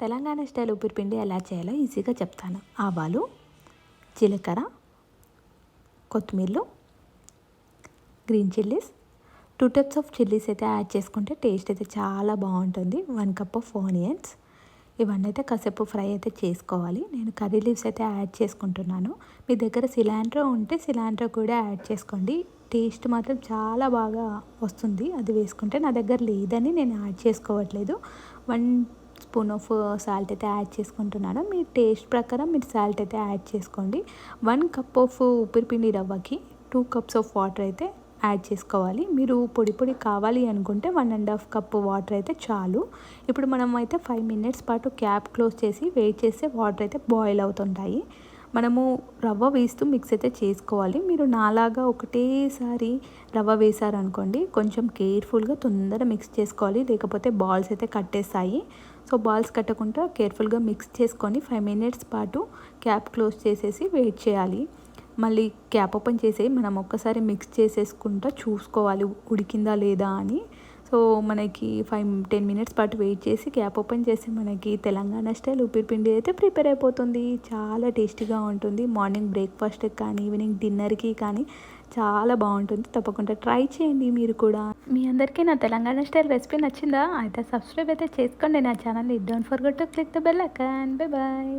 Telangana style ఉప్పిరిపిండి ఎలా చేయాలో ఈజీగా చెప్తాను. ఆవాలు జీలకర్ర కొత్తిమీరలు green chillies. Two types of chillies అయితే యాడ్ చేసుకుంటే టేస్ట్ అయితే చాలా బాగుంటుంది. వన్ కప్ ఆఫ్ ఆనియన్స్ ఇవన్నీ అయితే కాసేపు ఫ్రై అయితే చేసుకోవాలి. నేను కర్రీ లీవ్స్ అయితే యాడ్ చేసుకుంటున్నాను. మీ దగ్గర సిలాండ్రో ఉంటే సిలాండ్రో కూడా యాడ్ చేసుకోండి. టేస్ట్ మాత్రం చాలా బాగా వస్తుంది. అది వేసుకుంటే నా దగ్గర లేదని నేను యాడ్ చేసుకోవట్లేదు. వన్ స్పూన్ ఆఫ్ సాల్ట్ అయితే యాడ్ చేసుకుంటున్నాను. మీ టేస్ట్ ప్రకారం మీరు సాల్ట్ అయితే యాడ్ చేసుకోండి. వన్ కప్ ఆఫ్ ఉప్పిరిపిండి రవ్వకి టూ కప్స్ ఆఫ్ వాటర్ అయితే యాడ్ చేసుకోవాలి. మీరు పొడి పొడి కావాలి అనుకుంటే one and half cup water అయితే చాలు. ఇప్పుడు మనం అయితే ఫైవ్ మినిట్స్ పాటు క్యాప్ క్లోజ్ చేసి వెయిట్ చేస్తే వాటర్ అయితే బాయిల్ అవుతుంటాయి. మనము రవ్వ వేస్తూ మిక్స్ అయితే చేసుకోవాలి. మీరు నాలాగా ఒకటేసారి రవ్వ వేసారనుకోండి కొంచెం కేర్ఫుల్గా తొందర మిక్స్ చేసుకోవాలి. లేకపోతే బాల్స్ అయితే కట్టేస్తాయి. సో బాల్స్ కట్టకుండా కేర్ఫుల్గా మిక్స్ చేసుకొని ఫైవ్ మినిట్స్ పాటు క్యాప్ క్లోజ్ చేసేసి వెయిట్ చేయాలి. మళ్ళీ క్యాప్ ఓపెన్ చేసి మనం ఒక్కసారి మిక్స్ చేసేసుకుంటా చూసుకోవాలి. ఉడికిందా లేదా అని. సో మనకి ఫైవ్ టెన్ మినిట్స్ పాటు వెయిట్ చేసి క్యాప్ ఓపెన్ చేసి మనకి తెలంగాణ స్టైల్ ఉప్పిరిపిండి అయితే ప్రిపేర్ అయిపోతుంది. చాలా టేస్టీగా ఉంటుంది. మార్నింగ్ బ్రేక్ఫాస్ట్కి కానీ ఈవినింగ్ డిన్నర్కి కానీ చాలా బాగుంటుంది. తప్పకుండా ట్రై చేయండి మీరు కూడా. మీ అందరికీ నా తెలంగాణ స్టైల్ రెసిపీ నచ్చిందా? అయితే సబ్స్క్రైబ్ అయితే చేసుకోండి. నా ఛానల్ని don't forget to click the bell icon bye bye.